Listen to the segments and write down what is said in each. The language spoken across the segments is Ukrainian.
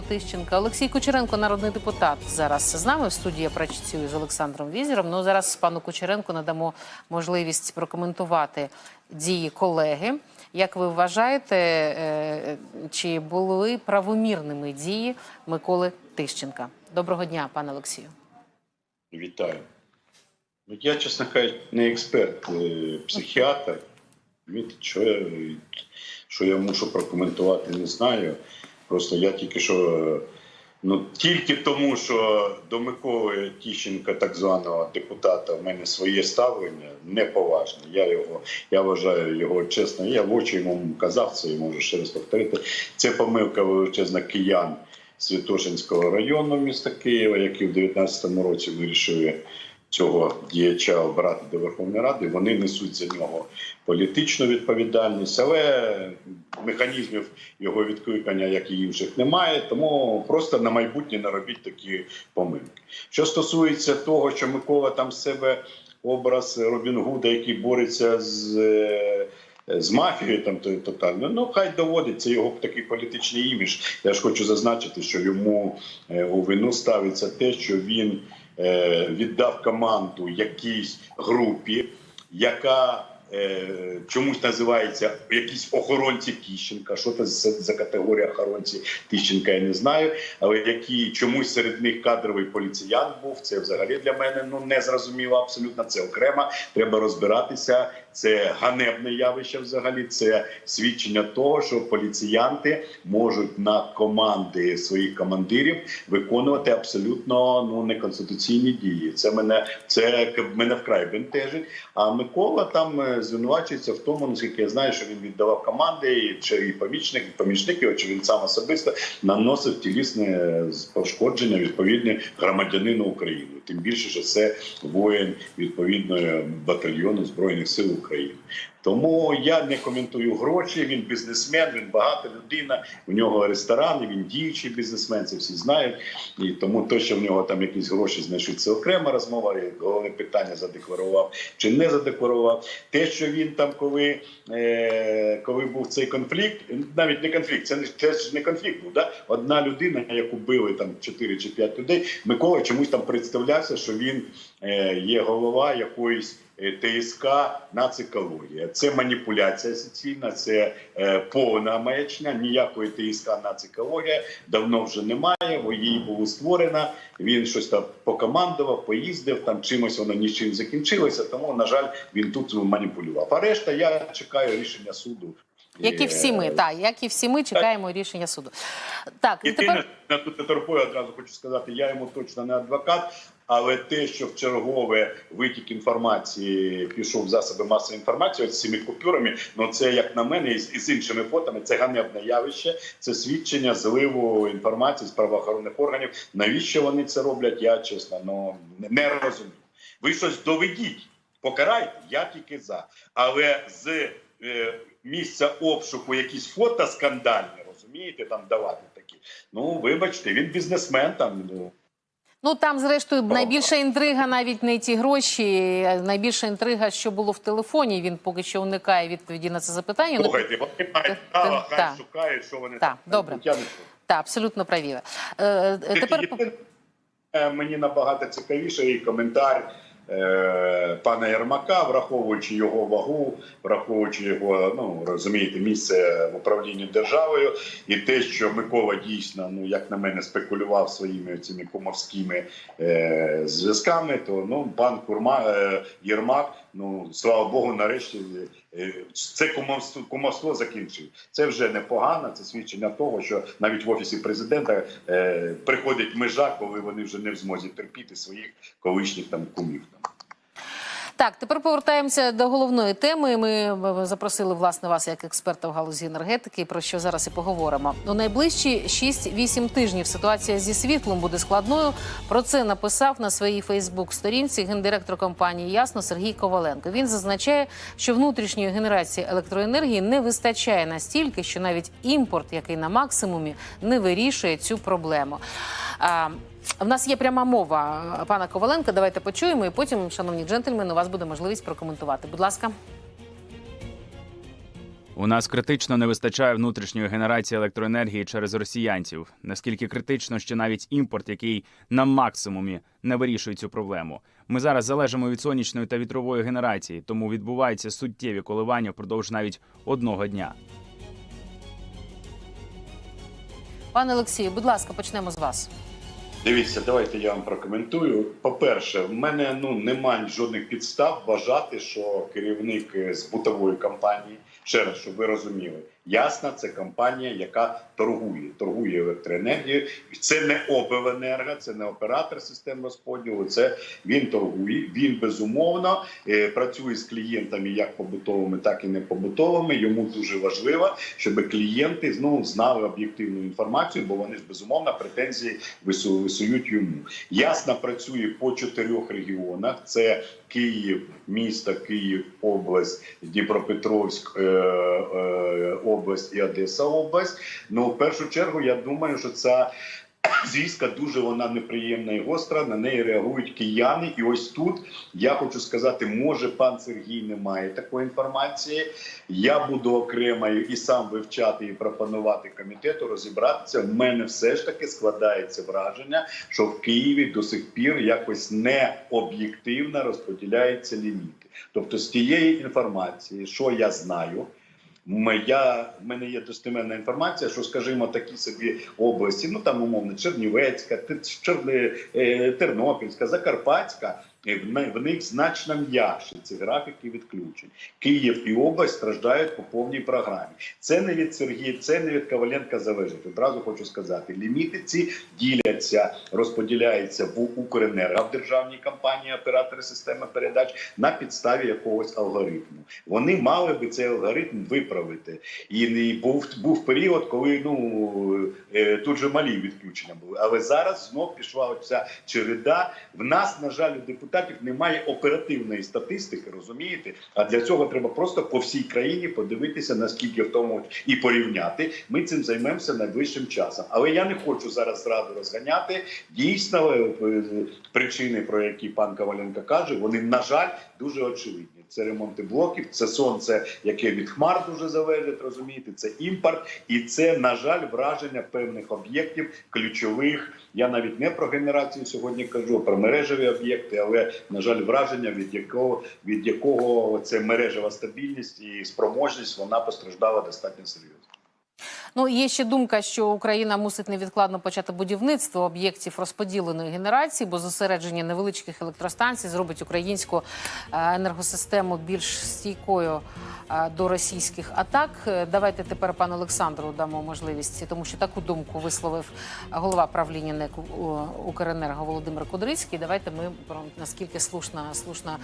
Тищенка. Олексій Кучеренко, народний депутат, зараз з нами в студії я працюю з Олександром Візером. Ну зараз пану Кучеренку надамо можливість прокоментувати дії колеги. Як ви вважаєте, е, чи були правомірними дії Миколи Тищенка? Доброго дня, пане Олексію. Вітаю. Ну, я, чесно кажучи, не експерт, е, психіатр. Що я, що я мушу прокоментувати, не знаю. Просто я тільки що. е, Ну, тільки тому, що до Миколи Тіщенка, так званого депутата, в мене своє ставлення неповажне. Я його я вважаю його чесно. Я в очі йому казав це і можу ще раз повторити. Це помилка величезна киян Святошинського району міста Києва, які в 2019 році вирішили цього діяча обрати до Верховної Ради. Вони несуть за нього політичну відповідальність, але механізмів його відкликання, як і інших, немає. Тому просто на майбутнє не робіть такі помилки. Що стосується того, що Микола там себе образ Робін Гуда, який бореться з. е, З мафією там то тотально, ну хай доводить це його такий політичний імідж. Я ж хочу зазначити, що йому е, у вину ставиться те, що він віддав команду якійсь групі, яка е, чомусь називається якісь охоронці Тіщенка. Що це за, категорія охоронці Тіщенка, я не знаю. Але які чомусь серед них кадровий поліціян був, це взагалі для мене ну не зрозуміло абсолютно. Це окремо. Треба розбиратися. Це ганебне явище. Взагалі, це свідчення того, що поліціянти можуть на команди своїх командирів виконувати абсолютно ну неконституційні дії. Це мене це мене вкрай бентежить. А Микола там е, звинувачується в тому, наскільки я знаю, що він віддавав команди, чи і помічник, і помічники, чи він сам особисто наносив тілісне пошкодження відповідне громадянину України. Тим більше, що це воїн відповідного батальйону збройних сил України. Тому я не коментую гроші. Він бізнесмен, він багата людина. У нього ресторани, він діючий бізнесмен. Це всі знають. І тому то, що в нього там якісь гроші знайшли, це окрема розмова. Головне питання задекларував чи не задекларував. Те, що він там, коли, е, коли був цей конфлікт, навіть не конфлікт, це не це ж не конфлікт був. Да? Одна людина, яку били там 4 чи 5 людей. Микола чомусь там представлявся, що він е, є голова якоїсь. Е, ТСК нацикологія. Це маніпуляція суцільна, це е, повна маячня. Ніякої ТСК нацикологія давно вже немає. бо Її було створена. Він щось там покомандував, поїздив там чимось воно нічим закінчилося. Тому на жаль, він тут маніпулював. А решта я чекаю рішення суду. Як і всі ми, Е, так, як і всі ми чекаємо рішення суду. Так, і Єдине, тепер на тут торпою одразу хочу сказати, я йому точно не адвокат, але те, що в чергове витік інформації пішов в засоби масової інформації, з цими купюрами, ну це як на мене, і з, іншими фотами, це ганебне явище, це свідчення зливу інформації з правоохоронних органів. Навіщо вони це роблять? Я чесно ну не розумію. Ви щось доведіть, покарайте, я тільки за. Але з е, місця обшуку якісь фото скандальні, розумієте, там давати такі. Ну, вибачте, він бізнесмен там. Ну, Ну там, зрештою, найбільша інтрига навіть не ті гроші. Найбільша інтрига, що було в телефоні. Він поки що уникає відповіді на це запитання. Слухайте, вони мають право, хай шукають, що вони Та, добре. Так, абсолютно праві. Е, е, тепер е, мені набагато цікавіше і коментар пана Єрмака, враховуючи його вагу, враховуючи його, ну розумієте, місце в управлінні державою, і те, що Микола дійсно, ну як на мене, спекулював своїми цими коморськими е, зв'язками, то ну пан Курма е, Єрмак, ну слава Богу, нарешті. е, Це кумовство, кумовство закінчив. Це вже непогано. Це свідчення того, що навіть в офісі президента е, приходить межа, коли вони вже не в змозі терпіти своїх колишніх там кумів. Так, тепер повертаємося до головної теми. Ми запросили власне вас як експерта в галузі енергетики. Про що зараз і поговоримо. У найближчі 6-8 тижнів ситуація зі світлом буде складною. Про це написав на своїй Фейсбук-сторінці гендиректор компанії Ясно Сергій Коваленко. Він зазначає, що внутрішньої генерації електроенергії не вистачає настільки, що навіть імпорт, який на максимумі, не вирішує цю проблему. В нас є пряма мова пана Коваленка. Давайте почуємо, і потім, шановні джентльмени, у вас буде можливість прокоментувати. Будь ласка. У нас критично не вистачає внутрішньої генерації електроенергії через росіянців. Наскільки критично, що навіть імпорт, який на максимумі не вирішує цю проблему. Ми зараз залежимо від сонячної та вітрової генерації, тому відбуваються суттєві коливання впродовж навіть одного дня. Пане Олексію, будь ласка, почнемо з вас. Дивіться, давайте я вам прокоментую. По-перше, в мене ну немає жодних підстав вважати, що керівник е, з бутової компанії, ще раз, щоб ви розуміли, ясна, це компанія, яка торгує, торгує електроенергією. Це не обленерго, це не оператор систем розподілу. Це він торгує. Він безумовно е, працює з клієнтами як побутовими, так і не побутовими. Йому дуже важливо, щоб клієнти ну, знали об'єктивну інформацію, бо вони ж безумовно претензії висують йому. Ясно працює по чотирьох регіонах: це Київ, місто, Київ, область, Дніпропетровськ, е, е, область і Одеса область. Ну, в першу чергу, я думаю, що ця звістка дуже вона неприємна і гостра. На неї реагують кияни. І ось тут я хочу сказати, може пан Сергій не має такої інформації. Я буду окремо і сам вивчати і пропонувати комітету розібратися. В мене все ж таки складається враження, що в Києві до сих пір якось не об'єктивно розподіляються ліміти. Тобто, з тієї інформації, що я знаю. Я, в мене є достеменна інформація, що, скажімо, такі собі області, ну там умовно Чернівецька, Те- е, Тернопільська, Закарпатська, в них значно м'якші ці графіки відключень. Київ і область страждають по повній програмі. Це не від Сергія, це не від Коваленка залежить. Одразу хочу сказати, ліміти ці діляться, розподіляються в Укренерго в державній компанії оператори системи передач на підставі якогось алгоритму. Вони мали би цей алгоритм виправити. І не був був період, коли ну е, тут же малі відключення були. Але зараз знов пішла оця череда. В нас, на жаль, у депутатів немає оперативної статистики, розумієте? А для цього треба просто по всій країні подивитися, наскільки в тому і порівняти. Ми цим займемося найближчим часом. Але я не хочу зараз зраду розганяти. Дійсно, е, е, причини, про які пан Коваленко каже, вони на жаль дуже очевидні. Це ремонти блоків, це сонце, яке від хмар дуже залежить, розумієте, це імпорт, і це, на жаль, враження певних об'єктів ключових. Я навіть не про генерацію сьогодні кажу, а про мережеві об'єкти, але на жаль, враження від якого від якого це мережева стабільність і спроможність вона постраждала достатньо серйозно. Ну є ще думка, що Україна мусить невідкладно почати будівництво об'єктів розподіленої генерації, бо зосередження невеличких електростанцій зробить українську е, енергосистему більш стійкою е, до російських атак. Е, Давайте тепер пану Олександру дамо можливість, тому що таку думку висловив голова правління НЕК Укренерго Володимир Кудрицький. Давайте ми про наскільки слушна слушна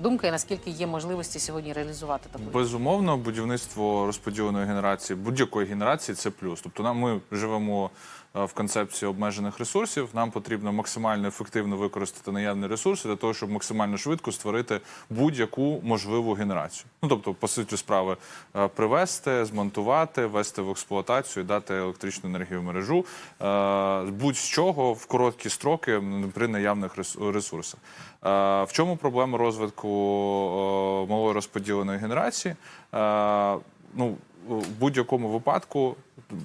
думка і наскільки є можливості сьогодні реалізувати таку. Безумовно, будівництво розподіленої генерації, будь-якої генерації це плюс. Тобто, нам ми живемо е, в концепції обмежених ресурсів. Нам потрібно максимально ефективно використати наявні ресурси для того, щоб максимально швидко створити будь-яку можливу генерацію. Ну тобто, по суті справи, е, привести, змонтувати, ввести в експлуатацію, дати електричну енергію в мережу е, будь-з чого в короткі строки при наявних ресурсах. В чому проблема розвитку малої розподіленої генерації? Ну, в будь-якому випадку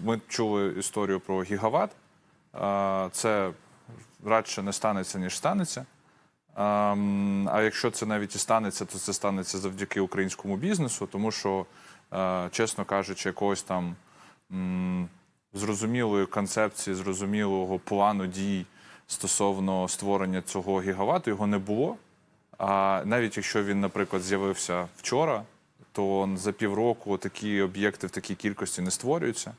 ми чули історію про гігават. Це радше не станеться, ніж станеться. Ем, А якщо це навіть і станеться, то це станеться завдяки українському бізнесу, тому що, е, чесно кажучи, якогось там зрозумілої концепції, зрозумілого плану дій стосовно створення цього гігавату його не було. А навіть якщо він, наприклад, з'явився вчора, то за півроку такі об'єкти в такій кількості не створюються.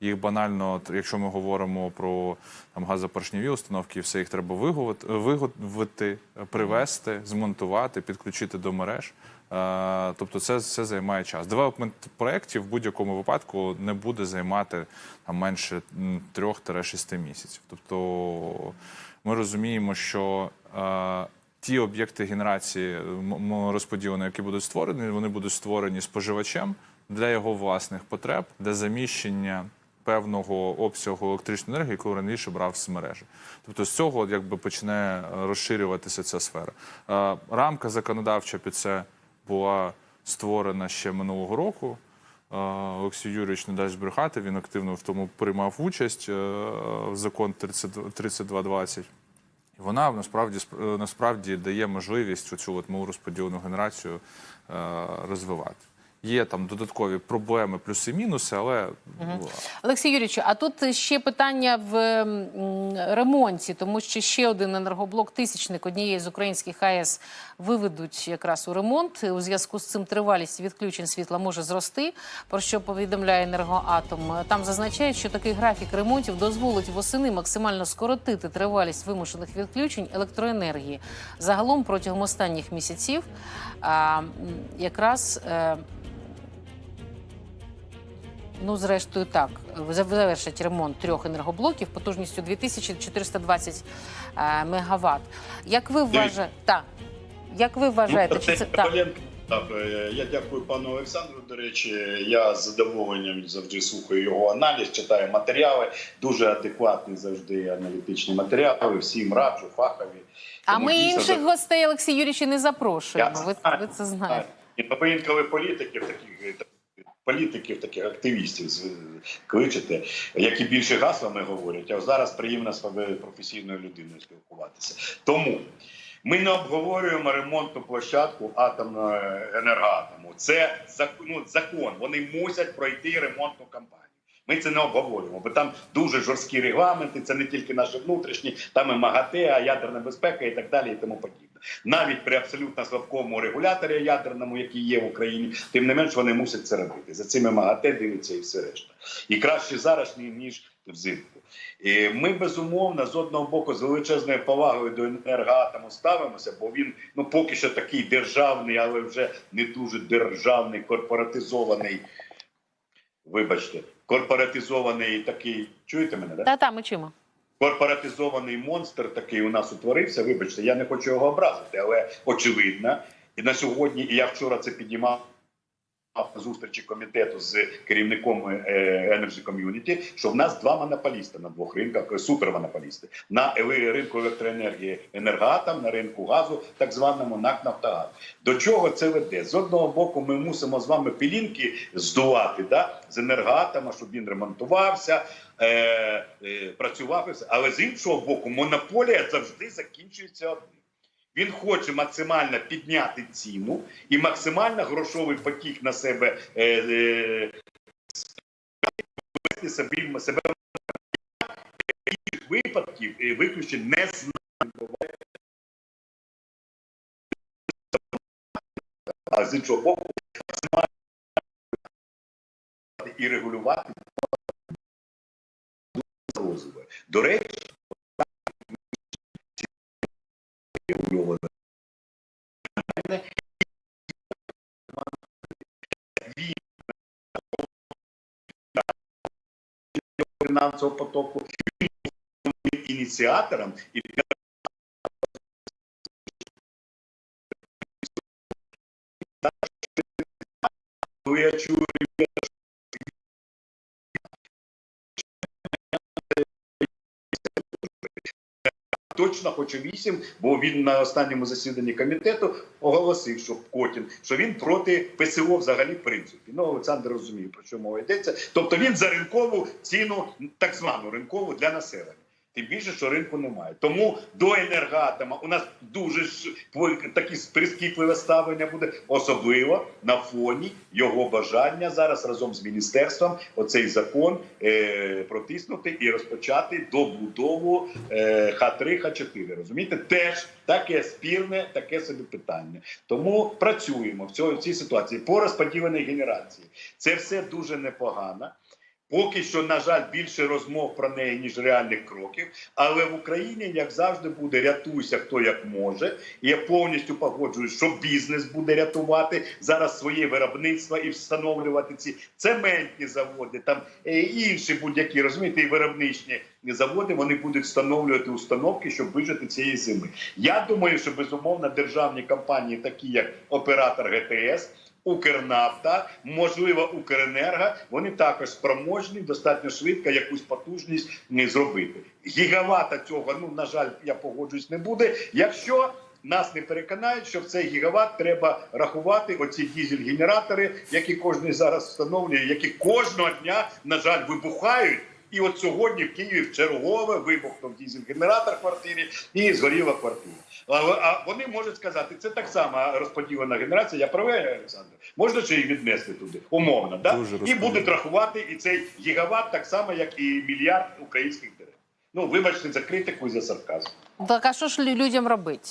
Їх банально, якщо ми говоримо про там газопоршневі установки, все їх треба виготовити, привести, змонтувати, підключити до мереж. Е, Тобто, це все займає час. Девелопмент проєктів в будь-якому випадку не буде займати там менше м, 3-6 місяців. Тобто, ми розуміємо, що е, ті об'єкти генерації м- м- які будуть створені, вони будуть створені споживачем для його власних потреб, для заміщення певного обсягу електричної енергії, яку раніше брав з мережі. Тобто з цього якби почне е, розширюватися ця сфера. Е, Рамка законодавча під це була створена ще минулого року. Олексій Юрійович не дасть збрехати. Він активно в тому приймав участь е, в закон 30 3220. І вона насправді сп- насправді дає можливість оцю от мову розподілену генерацію е, розвивати. Є там додаткові проблеми, плюси, мінуси, але ну, Олексій Юрійович, а тут ще питання в ремонті, тому що ще один енергоблок тисячник однієї з українських АЕС виведуть якраз у ремонт. У зв'язку з цим тривалість відключень світла може зрости. Про що повідомляє енергоатом. Там зазначають, що такий графік ремонтів дозволить восени максимально скоротити тривалість вимушених відключень електроенергії. Загалом протягом останніх місяців а, якраз. е, Ну, зрештою, так Зав- завершать ремонт трьох енергоблоків потужністю 2420 е, мегаватт. Як ви вважаєте, так, як ви вважаєте, Ну, чи це це так? Так, е, Я дякую пану Олександру. До речі, я з задоволенням завжди слухаю його аналіз, читаю матеріали. Дуже адекватні завжди аналітичні матеріали. Всім раджу, фахові. А Тому ми інших за- гостей, Олексій Юрійович, не запрошуємо. Я Ви, знаю, ви це знаєте. І ну, інколи політиків таких. Політиків, таких активістів кличете, які більше гаслами говорять, а зараз приємно з професійною людиною спілкуватися. Тому ми не обговорюємо ремонтну площадку атомного енергоатому. Це ну, закон. Вони мусять пройти ремонтну кампанію. Ми це не обговорюємо, бо там дуже жорсткі регламенти. Це не тільки наші внутрішні, там і МАГАТЕ, а ядерна безпека і так далі, і тому подібне. Навіть при абсолютно слабкому регуляторі ядерному, який є в Україні, тим не менш вони мусять це робити. За цими МАГАТЕ дивиться і все решта. І краще зараз ніж взимку. І ми безумовно з одного боку з величезною повагою до енергоатому ставимося, бо він ну поки що такий державний, але вже не дуже державний, корпоратизований. Вибачте, корпоратизований такий. Чуєте мене? Да? Та та ми чуємо. корпоратизований монстр такий у нас утворився. Вибачте, я не хочу його образити, але очевидно. І на сьогодні, і я вчора це піднімав на зустрічі комітету з керівником е, Energy Community, що в нас два монополісти на двох ринках, е, супермонополісти на ринку електроенергії енергоатом, на ринку газу, так званому НАК «Нафтогаз». До чого це веде? З одного боку, ми мусимо з вами пілінки здувати да, з енергоатома, щоб він ремонтувався, е, е, працював, але з іншого боку, монополія завжди закінчується одним. Він хоче максимально підняти ціну і максимально грошовий потік на себе е, е, собі себе таких випадків е, виключень не знаю. А з іншого боку, і регулювати. До речі, регульовано фінансового потоку. Ініціатором і я чую точно хоче вісім, бо він на останньому засіданні комітету оголосив, що Котін, що він проти ПСО взагалі в принципі. Ну Олександр розуміє, про що мова йдеться. Тобто він за ринкову ціну, так звану ринкову для населення. Тим більше, що ринку немає. Тому до енергоатома у нас дуже такі прискіпливе ставлення буде, особливо на фоні його бажання зараз разом з міністерством оцей закон е, протиснути і розпочати добудову е, Х3, Х4. Розумієте, теж таке спірне, таке собі питання. Тому працюємо в цій, в цій ситуації по розподіленій генерації. Це все дуже непогано. Поки що, на жаль, більше розмов про неї, ніж реальних кроків. Але в Україні, як завжди, буде рятуйся хто як може. Я повністю погоджуюсь, що бізнес буде рятувати зараз своє виробництво і встановлювати ці цементні заводи, там е, інші будь-які розумієте, і виробничні заводи. Вони будуть встановлювати установки, щоб вижити цієї зими. Я думаю, що безумовно державні компанії, такі як оператор ГТС. Укрнафта, можливо, Укренерго, вони також спроможні достатньо швидко якусь потужність не зробити. Гігавата цього, ну на жаль, я погоджуюсь, не буде. Якщо нас не переконають, що в цей гігават треба рахувати оці дізель-генератори, які кожен зараз встановлює, які кожного дня, на жаль, вибухають. І от сьогодні в Києві в чергове вибухнув дізель-генератор в квартирі і згоріла квартира. А, а вони можуть сказати, це так само розподілена генерація. Я правий, Олександр? Можна ще її віднести туди, умовно, да? Дуже і будуть рахувати і цей гігават так само, як і мільярд українських дерев. Ну, вибачте за критику і за сарказм. Так а що ж людям робити?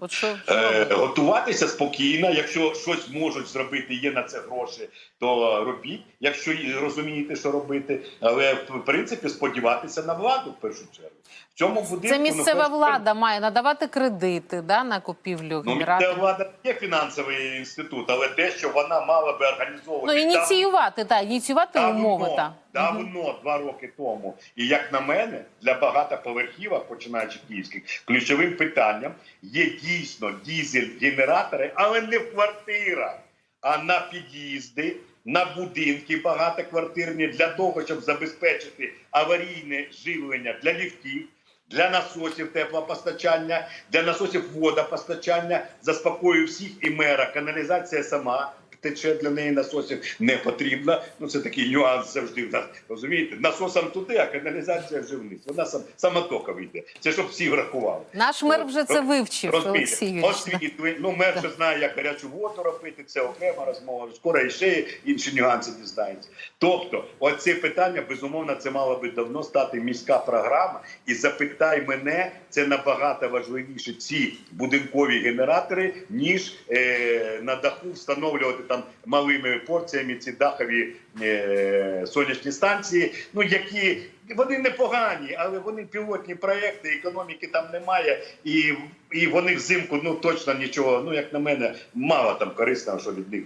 От що, що Е, готуватися спокійно. Якщо щось можуть зробити, є на це гроші, то робіть. Якщо розумієте, що робити, але в принципі сподіватися на владу в першу чергу. В цьому будинку Це ну, місцева перш- влада має надавати кредити да, на купівлю Ну, місцева влада є фінансовий інститут, але те, що вона мала би Ну, організовувати там- ініціювати, так, ініціювати умови. Давно, Та. давно, два роки тому. І як на мене, для багатоповерхівок, починаючи київських, ключовим питанням є дійсно дізель-генератори, але не в квартирах, а на під'їзди, на будинки багатоквартирні для того, щоб забезпечити аварійне живлення для ліфтів. Для насосів теплопостачання, для насосів водопостачання, заспокоює всіх і мера. Каналізація сама тече для неї насосів не потрібна. Ну це такий нюанс завжди в нас. Розумієте? Насосом туди, а каналізація вже вниз. Вона сам самотокова йде. Це щоб всі врахували. Наш мер вже це вивчив? Олексій Освітли. Ну, мер ще знає, як гарячу воду робити, це окрема розмова. Скоро і ще інші нюанси дізнається. Тобто, оце питання, безумовно, це мало би давно стати міська програма. І запитай мене, це набагато важливіше ці будинкові генератори, ніж е, на даху встановлювати там малими порціями ці дахові е, сонячні станції, ну які вони непогані, але вони пілотні проекти, економіки там немає, і, і вони взимку ну точно нічого, ну як на мене, мало там корисного, що від них.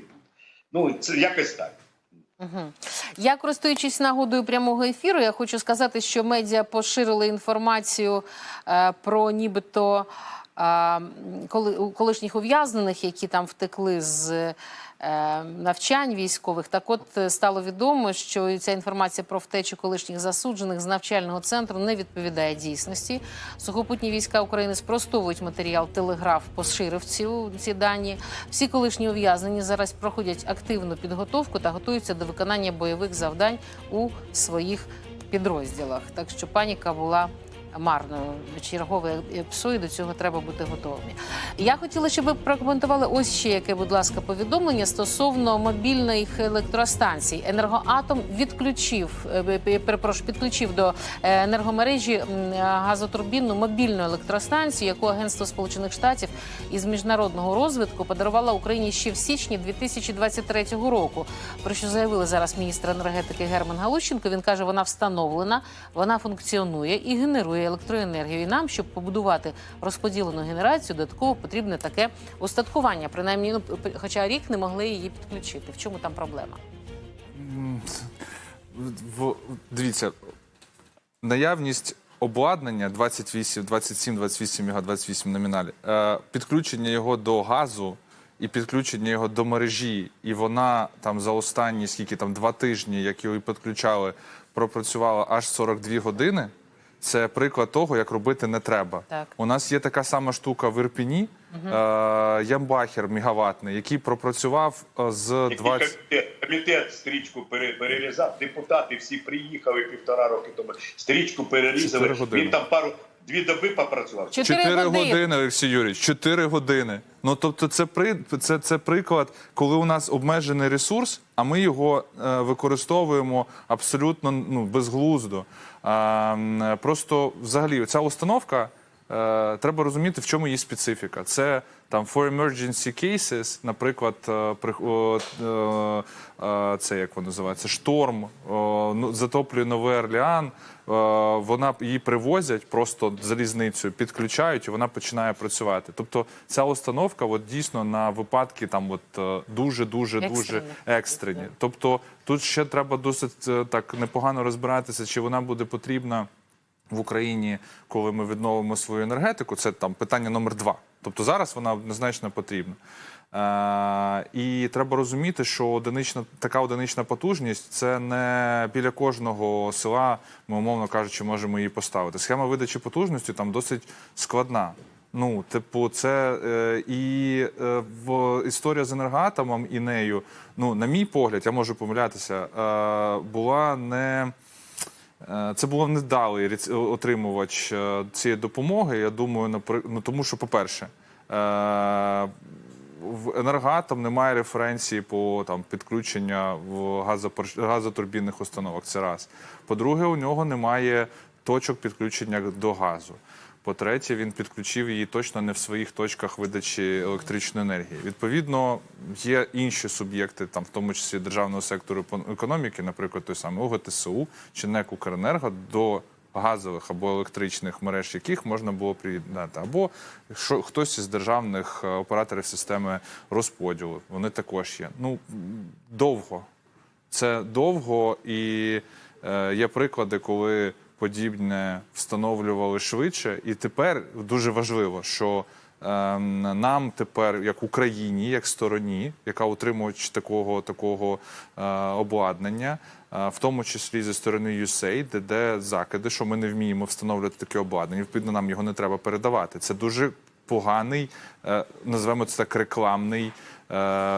Ну це якось так. Мгм. Я користуючись нагодою прямого ефіру, я хочу сказати, що медіа поширили інформацію е, про нібито е, коли, колишніх ув'язнених, які там втекли з навчань військових. Так от е, стало відомо, що ця інформація про втечу колишніх засуджених з навчального центру не відповідає дійсності. Сухопутні війська України спростовують матеріал. Телеграф поширив ці, ці дані. Всі колишні ув'язнені зараз проходять активну підготовку та готуються до виконання бойових завдань у своїх підрозділах. Так що паніка була. Марною чергове ПСО, і до цього треба бути готовими. Я хотіла, щоб ви прокоментували ось ще яке, будь ласка, повідомлення стосовно мобільних електростанцій. Енергоатом відключив, е, е, перепрошую, підключив до е, енергомережі газотурбінну мобільну електростанцію, яку Агентство Сполучених Штатів із міжнародного розвитку подарувала Україні ще в січні 2023 року. Про що заявили зараз міністр енергетики Герман Галущенко. Він каже, вона встановлена, вона функціонує і генерує електроенергію. І нам, щоб побудувати розподілену генерацію, додатково потрібне таке устаткування. Принаймні, ну хоча рік не могли її підключити. В чому там проблема? В, дивіться, наявність обладнання 28, 27, 28 мега, 28 номіналі, е, підключення його до газу і підключення його до мережі, і вона там за останні скільки там два тижні, як її підключали, пропрацювала аж 42 години. Це приклад того, як робити не треба. Так. У нас є така сама штука в Ірпіні, е, Ямбахер мегаватний, який пропрацював е, з Який 20... комітет, комітет стрічку пере- перерізав, депутати всі приїхали півтора роки тому. Стрічку перерізали. Він там пару дві доби попрацював. Чотири години, Олексій Юрійович, чотири години. Ну тобто, це при це, це приклад, коли у нас обмежений ресурс, а ми його е, використовуємо абсолютно ну безглуздо. Просто взагалі ця установка. Е, треба розуміти, в чому її специфіка. Це там for emergency cases, наприклад, е, е, це як воно називається, шторм, ну, затоплює Новий Орлеан. е, Вона її привозять просто залізницею, підключають, і вона починає працювати. Тобто ця установка, от дійсно на випадки там, от дуже дуже дуже Екстрені. Тобто тут ще треба досить так непогано розбиратися, чи вона буде потрібна в Україні, коли ми відновимо свою енергетику, це там питання номер два. Тобто зараз вона однозначно потрібна. Е, і треба розуміти, що одинична така одинична потужність це не біля кожного села. Ми умовно кажучи, можемо її поставити. Схема видачі потужності там досить складна. Ну, типу, це е, і е, в історія з енергоатомом і нею, ну, на мій погляд, я можу помилятися, е, була не. Е, Це був невдалий рец- отримувач е, цієї допомоги. Я думаю, ну, тому що, по-перше, е, в енергоатом немає референції по там підключення в газотурбінних установок. Це раз. По-друге, у нього немає точок підключення до газу. По-третє, він підключив її точно не в своїх точках видачі електричної енергії. Відповідно, є інші суб'єкти, там в тому числі державного сектору економіки, наприклад, той самий ОГТСУ чи НЕК «Укренерго», до газових або електричних мереж, яких можна було приєднати, або що хтось із державних е, операторів системи розподілу. Вони також є. Ну довго. Це довго і е, є приклади, коли подібне встановлювали швидше. І тепер дуже важливо, що е, нам тепер, як Україні, як стороні, яка утримувач такого такого е, обладнання, е, в тому числі зі сторони USAID, де, де закиди, що ми не вміємо встановлювати таке обладнання. Відповідно, нам його не треба передавати. Це дуже поганий, е, назвемо це так, рекламний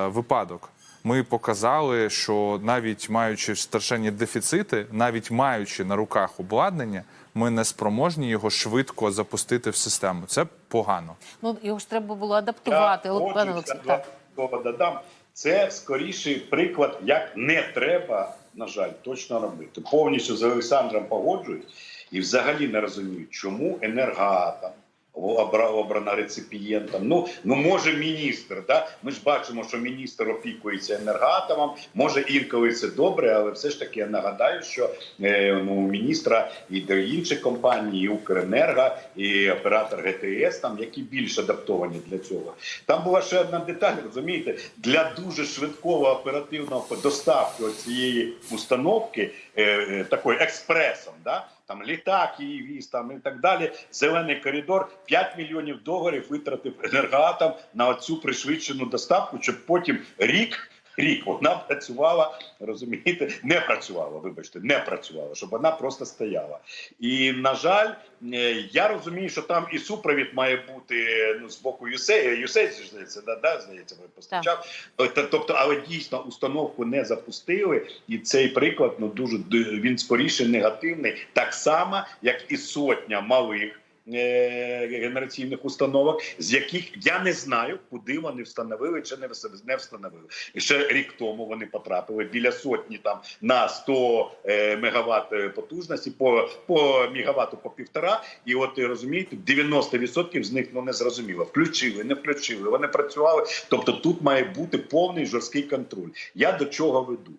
випадок. Ми показали, що навіть маючи страшенні дефіцити, навіть маючи на руках обладнання, ми не спроможні його швидко запустити в систему. Це погано. Ну його ж треба було адаптувати. Я Олексій, так. додам. Це скоріший приклад, як не треба, на жаль, точно робити. Повністю з Олександром погоджуюсь і взагалі не розумію, чому енергоатом обрана реципієнтом. Ну, ну може міністр. Да? Ми ж бачимо, що міністр опікується енергоатомом. Може інколи це добре, але все ж таки я нагадаю, що е, ну, міністра і до інших компаній, і Укренерго, і оператор ГТС, там які більш адаптовані для цього. Там була ще одна деталь, розумієте, для дуже швидкого оперативного доставки цієї установки, е, е, такої експресом, да? Там літак її віз, там і так далі. Зелений коридор 5 мільйонів доларів витратив енергоатом на цю пришвидшену доставку, щоб потім рік. Рік вона працювала, розумієте, не працювала, вибачте, не працювала, щоб вона просто стояла. І на жаль, е, я розумію, що там і супровід має бути ну, з боку USAID, USAID, здається, да, да, здається, ви постачав. Тобто, тобто, але дійсно установку не запустили, і цей приклад ну дуже він скоріше негативний, так само як і сотня малих. Е, Генераційних установок, з яких я не знаю, куди вони встановили чи не не встановили. Ще рік тому вони потрапили біля сотні там на 100 е, мегаватт е, потужності, по, по мегаватту по півтора. І от розумієте, 90% з них ну не зрозуміло. Включили, не включили. Вони працювали. Тобто тут має бути повний жорсткий контроль. Я до чого веду?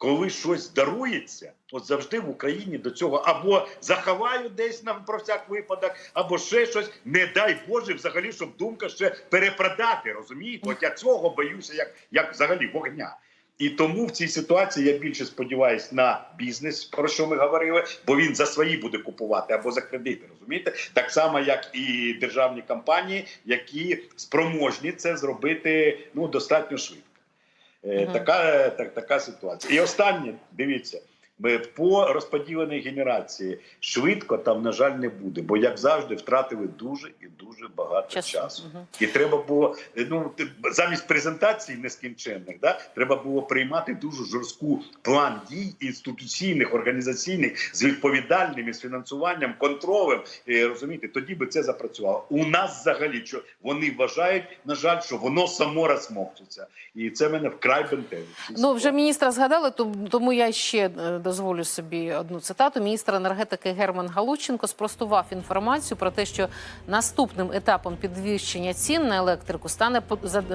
Коли щось дарується, от завжди в Україні до цього або заховають десь на про всяк випадок, або ще щось. Не дай Боже, взагалі, щоб думка ще перепродати. Розумієте? От я цього боюся, як, як взагалі вогня. І тому в цій ситуації я більше сподіваюся на бізнес, про що ми говорили, бо він за свої буде купувати або за кредити. Розумієте, так само як і державні компанії, які спроможні це зробити ну достатньо швидко. Е, Мгм. Така, так, така ситуація. І останнє, дивіться, по розподіленій генерації швидко там, на жаль, не буде, бо як завжди втратили дуже і дуже багато Часу. часу. Мгм. І треба було ну замість презентацій нескінченних, да треба було приймати дуже жорстку план дій інституційних, організаційних з відповідальним із фінансуванням, контролем. е, Розумієте, тоді би це запрацювало. У нас взагалі що вони вважають, на жаль, що воно само розмовчиться, і це мене вкрай бентежить. Ну, вже міністра згадали, тому я ще е, дозволю собі одну цитату. Міністр енергетики Герман Галученко спростував інформацію про те, що наступним етапом підвищення цін на електрику стане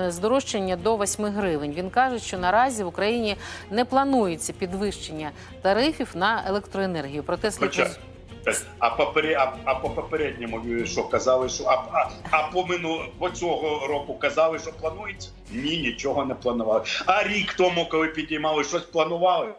здорожчання до 8 гривень. Він каже, що наразі в Україні не планується підвищення тарифів на електроенергію. Проте слід А попере, а, а по попередньому е, що казали, що а, а, а по мину по цього року казали, що планується? Ні, нічого не планували. А рік тому, коли підіймали, щось планували.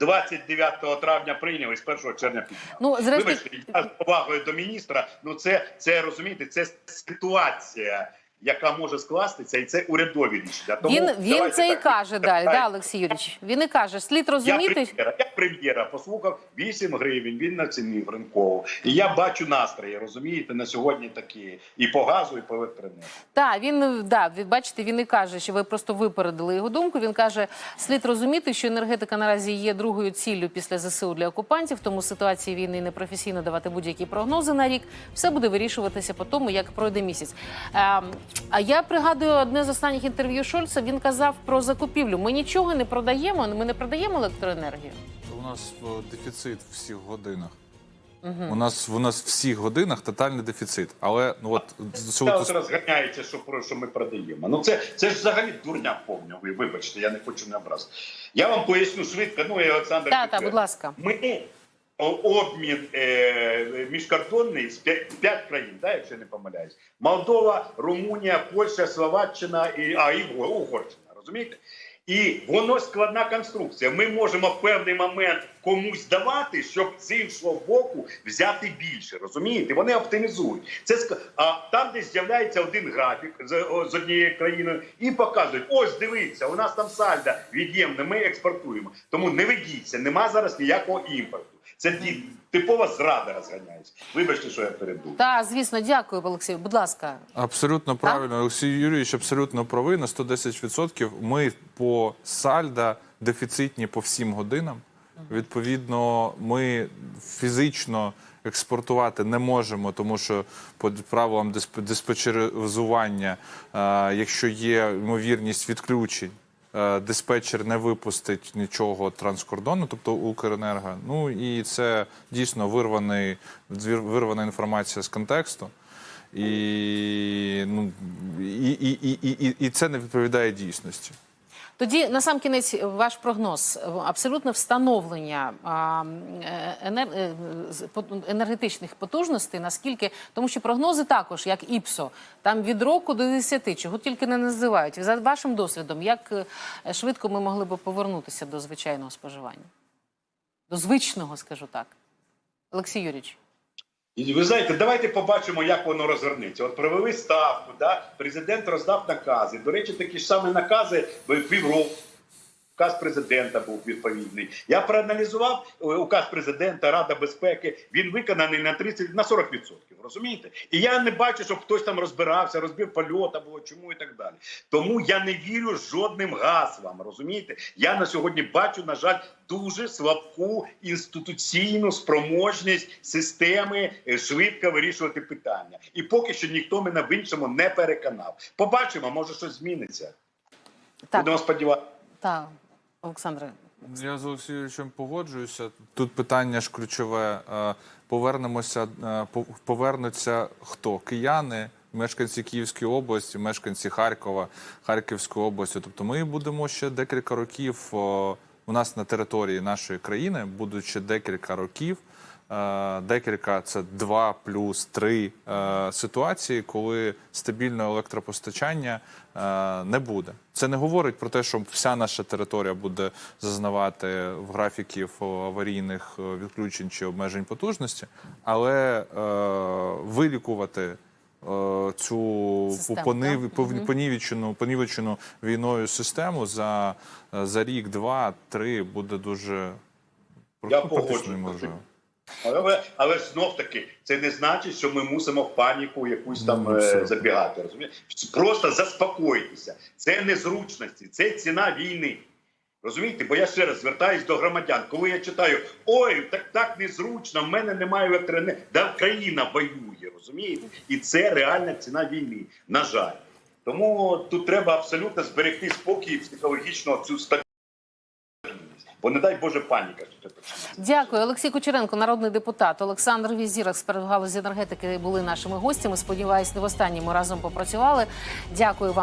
29 травня прийняли, з 1 червня підіймали. ну зрештою. Вибачте, я з повагою до міністра. Ну це це розумієте, це ситуація. Яка може скластися, і це урядові рішення. Тому Він він це і каже далі, так, да, Олексій Юрійович. Він і каже, слід Я розуміти. прем'єра, я прем'єра послухав 8 гривень. Він націнив ринково. І я бачу настрої, розумієте, на сьогодні такі і по газу, і по електроенергії. Так, він да, ви бачите, він і каже, що ви просто випередили його думку. Він каже, слід розуміти, що енергетика наразі є другою ціллю після ЗСУ для окупантів. Тому ситуації війни непрофесійно давати будь-які прогнози на рік. Все буде вирішуватися по тому, як пройде місяць. А я пригадую одне з останніх інтерв'ю Шольца. Він казав про закупівлю. Ми нічого не продаємо. Ми не продаємо електроенергію. У нас е, дефіцит в всіх годинах. У нас у нас в всіх годинах тотальний дефіцит. Але ну от цього Та от розганяється, що про що ми продаємо. Ну це це ж взагалі дурня повня. Ви вибачте, я не хочу не образити. Я вам поясню швидко. Ну і Олександр. Так, підтвердить. будь ласка. Ми обмін е, міжкордонний з п'ять, країн, да, якщо не помиляюсь. Молдова, Румунія, Польща, Словаччина і а, і Угорщина. Розумієте? І воно складна конструкція. Ми можемо в певний момент комусь давати, щоб з іншого боку взяти більше. Розумієте? Вони оптимізують. Це а там, десь з'являється один графік з однією країною, і показують: ось дивіться, у нас там сальда від'ємне, ми експортуємо. Тому не ведіться, нема зараз ніякого імпорту. Це ті- типова зрада розганяється. Вибачте, що я перебув. Так, звісно, дякую, Олексію. Будь ласка. Абсолютно правильно. Олексій Юрійович абсолютно правий на 110%. Ми по сальда дефіцитні по всім годинам. Відповідно, ми фізично експортувати не можемо, тому що по правилам дисп- диспетчеризування, е, якщо є ймовірність відключень, диспетчер не випустить нічого транскордону, тобто Укренерго. Ну і це дійсно вирваний, вирвана інформація з контексту. І, ну, і, і, і, і- і це не відповідає дійсності. Тоді на сам кінець ваш прогноз встановлення е, енер- е, з- по- енергетичних потужностей. Наскільки тому, що прогнози також, як ІПСО, там від року до 10, чого тільки не називають. За вашим досвідом, як е, швидко ми могли б повернутися до звичайного споживання, до звичного, скажу так, Олексій Юрійович. І ви знаєте, давайте побачимо, як воно розвернеться. От провели ставку, да? президент роздав накази. До речі, такі ж самі накази півроку. Указ президента був відповідний. Я проаналізував е, указ президента, Рада безпеки. Він виконаний на 30, на 40%. Розумієте? І я не бачу, щоб хтось там розбирався, розбір польота було, чому і так далі. Тому я не вірю жодним гаслам. Розумієте? Я на сьогодні бачу, на жаль, дуже слабку інституційну спроможність системи е, швидко вирішувати питання. І поки що ніхто мене в іншому не переконав. Побачимо, може щось зміниться. Так, Будемо сподіватися. так, Олександре. Я з Олексійовичем погоджуюся. Тут питання ж ключове. Е, Повернемося, е, по- повернуться хто? Кияни, мешканці Київської області, мешканці Харкова, Харківської області. Тобто ми будемо ще декілька років у нас на території нашої країни будуть ще декілька років. Е, Декілька це два плюс три е, ситуації, коли стабільного електропостачання е, не буде. Це не говорить про те, що вся наша територія буде зазнавати в графіків аварійних відключень чи обмежень потужності, але вилікувати цю пов- понівечену, понівечену війною систему за, за рік, два, три буде дуже Я практично погоджуюсь. Але, але ж знов таки, це не значить, що ми мусимо в паніку якусь там Ну, е, забігати. Розумієте? Просто заспокойтеся. Це незручності, це ціна війни. Розумієте? Бо я ще раз звертаюсь до громадян. Коли я читаю, ой, так так незручно, в мене немає електроенергії. Да країна воює, розумієте? І це реальна ціна війни. На жаль. Тому тут треба абсолютно зберегти спокій і психологічно цю стабільність. Бо не дай Боже паніка. Дякую, Олексій Кучеренко, народний депутат. Олександр Візір, експерт в галузі енергетики, були нашими гостями. Сподіваюсь, не в останньому разом попрацювали. Дякую вам.